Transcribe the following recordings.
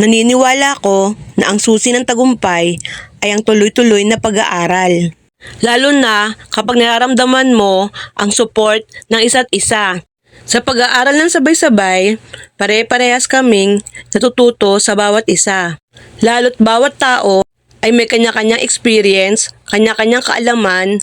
Naniniwala ko na ang susi ng tagumpay ay ang tuloy-tuloy na pag-aaral. Lalo na kapag nararamdaman mo ang support ng isa't isa. Sa pag-aaral ng sabay-sabay, pare-parehas kaming natututo sa bawat isa. Lalo't bawat tao ay may kanya-kanyang experience, kanya-kanyang kaalaman,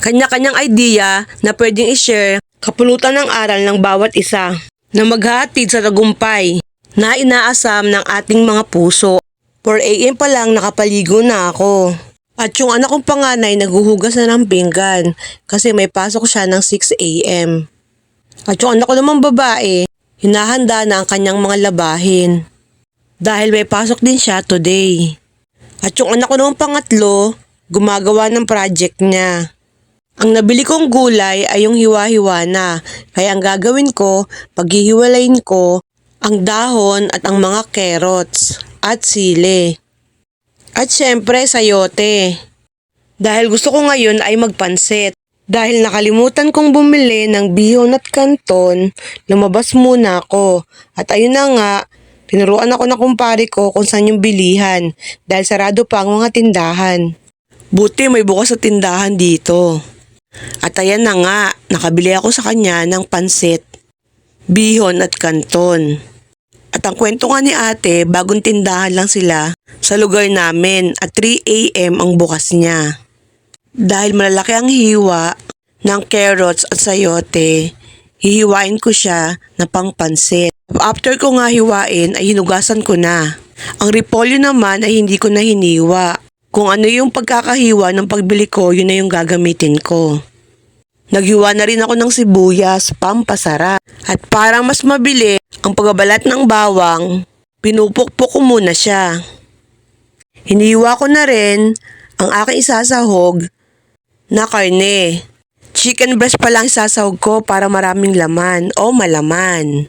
kanya-kanyang idea na pwedeng i-share kapulutan ng aral ng bawat isa na maghatid sa tagumpay na inaasam ng ating mga puso. 4 a.m. pa lang nakapaligo na ako. At yung anak kong panganay naghuhugas na ng pinggan kasi may pasok siya ng 6 a.m. At yung anak ko namang babae, hinahanda na ang kanyang mga labahin. Dahil may pasok din siya today. At yung anak ko namang pangatlo, gumagawa ng project niya. Ang nabili kong gulay ay yung hiwa-hiwa na. Kaya ang gagawin ko, paghihiwalayin ko ang dahon at ang mga carrots at sili. At syempre, sayote. Dahil gusto ko ngayon ay magpansit. Dahil nakalimutan kong bumili ng bihon at kanton, lumabas muna ako. At ayun na nga, tinuruan ako ng kumpare ko kung saan yung bilihan dahil sarado pa ang mga tindahan. Buti may bukas sa tindahan dito. At ayan na nga, nakabili ako sa kanya ng pansit, bihon at kanton. At ang kwento nga ni ate, bagong tindahan lang sila sa lugar namin at 3 a.m. ang bukas niya. Dahil malalaki ang hiwa ng carrots at sayote, hihiwain ko siya na pangpansit. After ko nga hiwain ay hinugasan ko na. Ang repolyo naman ay hindi ko na hiniwa. Kung ano yung pagkakahiwa ng pagbili ko, yun na yung gagamitin ko. Naghiwa na rin ako ng sibuyas, pampasarap. At parang mas mabili ang pagbabalat ng bawang, pinupukpok ko muna siya. Hiniwa ko na rin ang aking isasahog na karne. Chicken breast pa lang isasahog ko para maraming laman o malaman.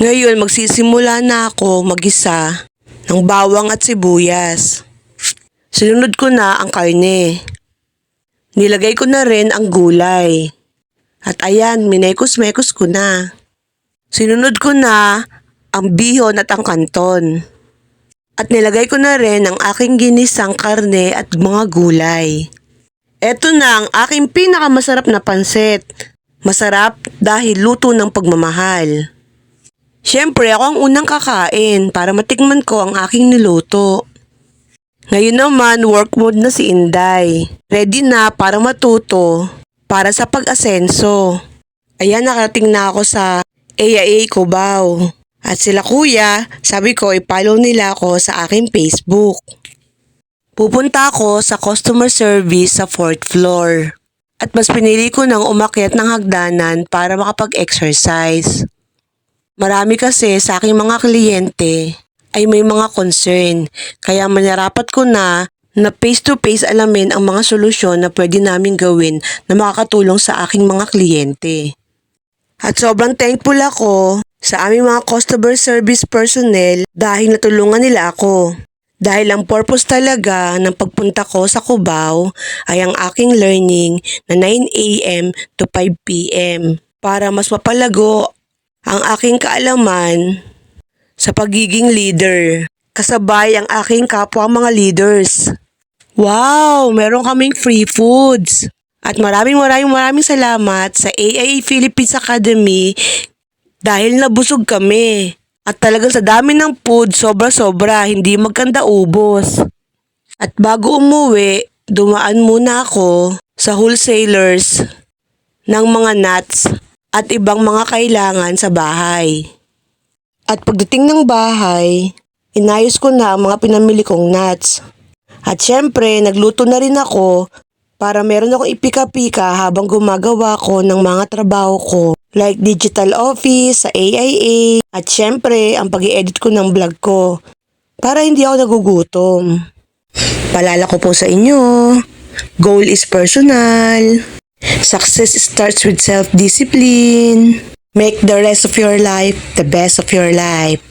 Ngayon magsisimula na ako magisa ng bawang at sibuyas. Sinunod ko na ang karne. Nilagay ko na rin ang gulay. At ayan, minekos-mekos ko na. Sinunod ko na ang bihon at ang kanton. At nilagay ko na rin ang aking ginisang karne at mga gulay. Eto na ang aking pinakamasarap na pansit. Masarap dahil luto ng pagmamahal. Siyempre, ako ang unang kakain para matikman ko ang aking niluto. Ngayon naman, work mode na si Inday. Ready na para matuto para sa pag-asenso. Ayan, nakarating na ako sa AIA Cubao. At sila kuya, sabi ko i-follow nila ako sa aking Facebook. Pupunta ako sa customer service sa 4th floor. At mas pinili ko nang umakyat ng hagdanan para makapag-exercise. Marami kasi sa aking mga kliyente ay may mga concern. Kaya manarapat ko na na face-to-face alamin ang mga solusyon na pwede namin gawin na makakatulong sa aking mga kliyente. At sobrang thankful ako sa aming mga customer service personnel dahil natulungan nila ako. Dahil ang purpose talaga ng pagpunta ko sa Cubao ay ang aking learning na 9 a.m. to 5 p.m. para mas mapalago ang aking kaalaman sa pagiging leader. Kasabay ang aking kapwa mga leaders. Wow! Meron kaming free foods. At maraming maraming maraming salamat sa AIA Philippines Academy dahil nabusog kami. At talagang sa dami ng food, sobra-sobra, hindi magkanda ubos. At bago umuwi, dumaan muna ako sa wholesalers ng mga nuts at ibang mga kailangan sa bahay. At pagdating ng bahay, inayos ko na ang mga pinamili kong nuts. At syempre, nagluto na rin ako para meron akong ipika-pika habang gumagawa ko ng mga trabaho ko like digital office sa AIA at syempre ang pag edit ko ng vlog ko para hindi ako nagugutom. Palala ko po sa inyo, goal is personal. Success starts with self-discipline. Make the rest of your life the best of your life.